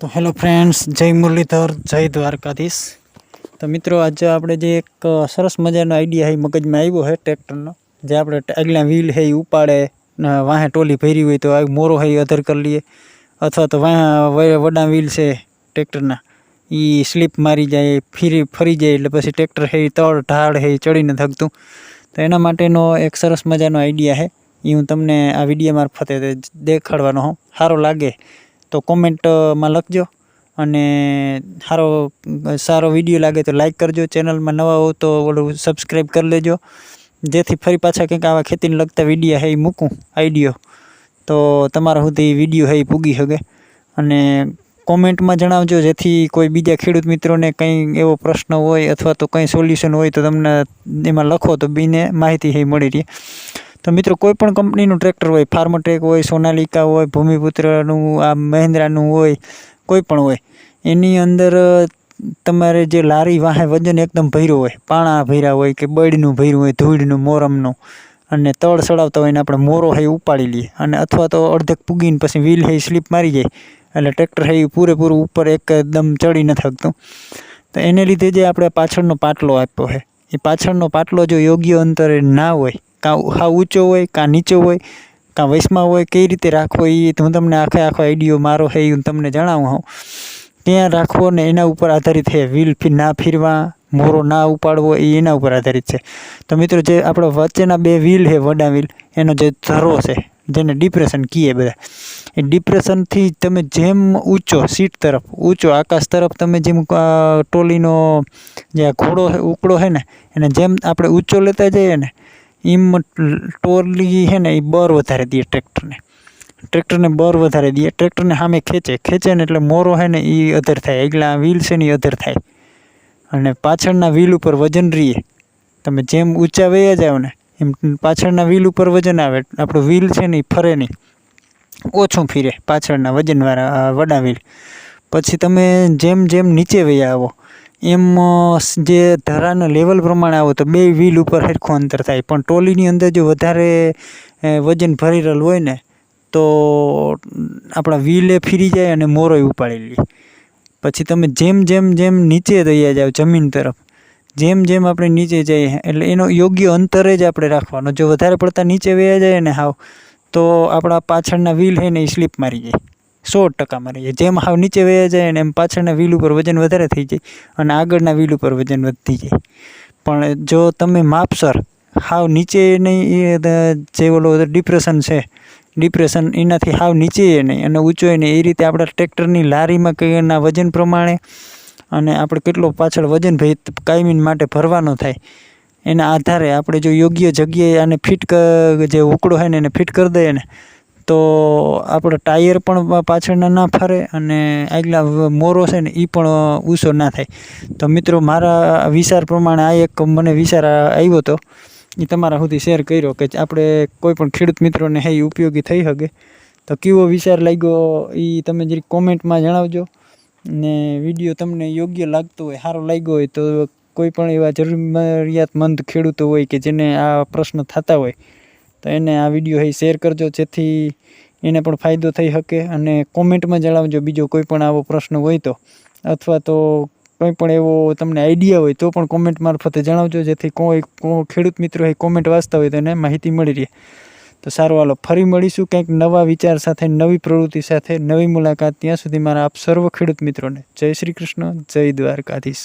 તો hello friends, જય મુરલીધર, જય દ્વારકાધીશ. તો મિત્રો, આજે આપણે જે એક સરસ મજાનો આઈડિયા હે મગજમાં આવ્યો છે ટ્રેક્ટરનો. જે આપણે આગલા વ્હીલ હે એ ઉપાડે વાહે ટોલી ભરી હોય તો મોરો હે અધર કરી લઈએ. અથવા તો વાહ વડા વ્હીલ છે ટ્રેક્ટરના એ સ્લીપ મારી જાય, ફરી ફરી જાય, એટલે પછી ટ્રેક્ટર હે તળ, ઢાળ હે ચડીને થકતું તો એના માટેનો એક સરસ મજાનો આઈડિયા છે. એ હું તમને આ વીડિયો મારફતે દેખાડવાનો હોઉં. સારો લાગે. તો કોમેન્ટમાં લખજો. અને સારો સારો વીડિયો લાગે તો લાઇક કરજો. ચેનલમાં નવા હો તો ઓલું સબસ્ક્રાઈબ કરી લેજો. જેથી ફરી પાછા કંઈક આવા ખેતીને લગતા વીડિયો હે મૂકું આઈડિયો તો તમારા સુધી વીડિયો હે એ પૂગી શકે અને કોમેન્ટમાં જણાવજો, જેથી કોઈ બીજા ખેડૂત મિત્રોને કંઈ એવો પ્રશ્ન હોય અથવા તો કંઈ સોલ્યુશન હોય તો તમને એમાં લખો તો બીને માહિતી હે મળી રહે. તો મિત્રો, કોઈ પણ કંપનીનું ટ્રેક્ટર હોય, ફાર્મટેક હોય, સોનાલિકા હોય, ભૂમિપુત્રનું, આ મહેન્દ્રાનું હોય, કોઈ પણ હોય, એની અંદર તમારે જે લારી વાહે વજન એકદમ ભર્યું હોય, પાણા ભર્યા હોય કે બળનું ભર્યું હોય, ધૂળનું, મોરમનું, અને તળ ચડાવતા હોય ને આપણે મોરો હે ઉપાડી લઈએ, અને અથવા તો અડધેક પૂગીને પછી વ્હીલ હે સ્લીપ મારી જાય, એટલે ટ્રેક્ટર હે પૂરેપૂરું ઉપર એકદમ ચડી ન થકતું તો એને લીધે જે આપણે પાછળનો પાટલો આપ્યો છે એ પાછળનો પાટલો જો યોગ્ય અંતરે ના હોય કાં હા ઊંચો હોય, કાં નીચો હોય, કાં વૈશમાં હોય, કઈ રીતે રાખવો એ હું તમને આખે આખો આઈડિયો મારો છે એ હું તમને જણાવું હું. ત્યાં રાખવો ને એના ઉપર આધારિત છે વ્હીલ ના ફીરવા, મોરો ના ઉપાડવો એ એના ઉપર આધારિત છે. તો મિત્રો જે આપણો વચ્ચેના બે વ્હીલ છે વડા વ્હીલ એનો જે ધરો છે, જેને ડિપ્રેશન કહીએ બધા. એ ડિપ્રેશનથી તમે જેમ ઊંચો સીટ તરફ, ઊંચો આકાશ તરફ તમે જેમ ટોલીનો જે ઘોડો ઉકળો છે ને, એને જેમ આપણે ઊંચો લેતા જઈએ ને એમ ટોરલી છે ને એ બર વધારે દે ટ્રેક્ટરને. ટ્રેક્ટરને બર વધારે દે. ટ્રેક્ટરને સામે ખેંચે. ખેંચે ને એટલે મોરો છે ને એ અધર થાય. આગલા વ્હીલ છે ને એ અધર થાય. અને પાછળના વ્હીલ ઉપર વજન રહીએ તમે જેમ ઊંચા વયા જાઓ ને, એમ પાછળના વ્હીલ ઉપર વજન આવે. આપણું વ્હીલ છે ને એ ફરે નહીં. ઓછું ફીરે પાછળના વજનવાળા વડા વ્હીલ. પછી તમે જેમ જેમ નીચે વયા આવો એમ જે ધરાના લેવલ પ્રમાણે આવો તો બે વ્હીલ ઉપર સરખું અંતર થાય. પણ ટોલીની અંદર જો વધારે વજન ભરી રહેલું હોય ને, તો આપણા વ્હીલે ફીરી જાય અને મોરોય ઉપાડી લે. પછી તમે જેમ જેમ જેમ નીચે દઈએ જાઓ જમીન તરફ, જેમ જેમ આપણે નીચે જઈએ, એટલે એનો યોગ્ય અંતરે જ આપણે રાખવાનો. જો વધારે પડતા નીચે વયા જાય ને હાવ, તો આપણા પાછળના વ્હીલ છે ને એ સ્લીપ મારી જાય. સો ટકા મારી જાય જેમ હાવ નીચે વયા જાય ને એમ પાછળના વ્હીલ ઉપર વજન વધારે થઈ જાય અને આગળના વ્હીલ ઉપર વજન વધતી જાય. પણ જો તમે માપસર હાવ નીચે નહીં જે ઓલો ડિપ્રેશન છે ડિપ્રેશન એનાથી હાવ નીચે નહીં અને ઊંચો નહીં. એ રીતે આપણા ટ્રેક્ટરની લારીમાં કઈના વજન પ્રમાણે અને આપણે કેટલો પાછળ વજન ભેદ કાયમી માટે ભરવાનો થાય. એના આધારે આપણે જો યોગ્ય જગ્યાએ આને ફિટ જે ઉકળો હોય ને એને ફિટ કરી દઈએ ને તો આપણો ટાયર પણ પાછળના ના ફરે અને આગલા મોરો છે ને એ પણ ઊંચો ના થાય. તો મિત્રો, મારા વિચાર પ્રમાણે આ એક મને વિચાર આવ્યો હતો એ તમારા સુધી શેર કર્યો કે આપણે કોઈ પણ ખેડૂત મિત્રોને હે ઉપયોગી થઈ શકે તો કેવો વિચાર લાગ્યો એ તમે જરી કોમેન્ટમાં જણાવજો. ને વીડિયો તમને યોગ્ય લાગતો હોય સારો લાગ્યો હોય, તો કોઈ પણ એવા જરૂરિયાતમંદ ખેડૂતો હોય કે જેને આ પ્રશ્ન થતા હોય તો એને આ વીડિયો હે શેર કરજો, જેથી એને પણ ફાયદો થઈ શકે અને કોમેન્ટમાં જણાવજો બીજો કોઈ પણ આવો પ્રશ્ન હોય તો. અથવા તો કંઈ પણ એવો તમને આઈડિયા હોય તો પણ કોમેન્ટ મારફતે જણાવજો, જેથી કોઈ ખેડૂત મિત્રો એ કોમેન્ટ વાંચતા હોય તો એને માહિતી મળી રહે. તો સારું, હાલો, ફરી મળીશું કંઈક નવા વિચાર સાથે, નવી પ્રવૃત્તિ સાથે, નવી મુલાકાત. ત્યાં સુધી મારા આપ સર્વ ખેડૂત મિત્રોને જય શ્રી કૃષ્ણ, જય દ્વારકાધીશ.